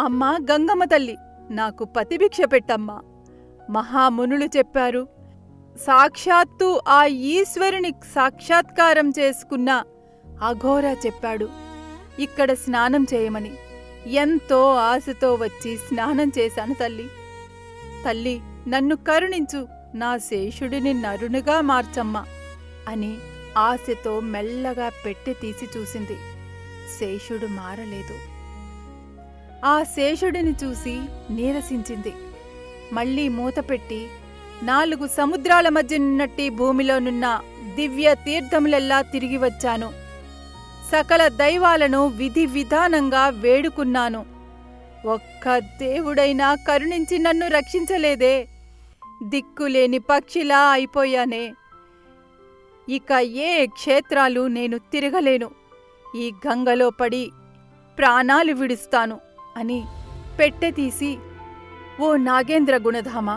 అమ్మా గంగమ్మ తల్లి నాకు పతిభిక్ష పెట్టమ్మా. మహామునులు చెప్పారు సాక్షాత్తు ఆ ఈశ్వరుని సాక్షాత్కారం చేసుకున్న అఘోర చెప్పాడు ఇక్కడ స్నానం చేయమని. ఎంతో ఆశతో వచ్చి స్నానం చేశాను తల్లి. తల్లి నన్ను కరుణించు నా శేషుడిని నరునిగా మార్చమ్మా అని ఆశతో మెల్లగా పెట్టి తీసి చూసింది. శేషుడు మారలేదు. ఆ శేషుడిని చూసి నీరసించింది. మళ్ళీ మూతపెట్టి నాలుగు సముద్రాల మధ్య నున్నట్టి భూమిలోనున్న దివ్య తీర్థములెల్లా తిరిగి వచ్చాను. సకల దైవాలను విధి విధానంగా వేడుకున్నాను. ఒక్క దేవుడైనా కరుణించి నన్ను రక్షించలేదే. దిక్కులేని పక్షిలా అయిపోయానే. ఇక ఏ క్షేత్రాలు నేను తిరగలేను. ఈ గంగలో పడి ప్రాణాలు విడుస్తాను. అని పెట్టె తీసి ఓ నాగేంద్ర గుణధామ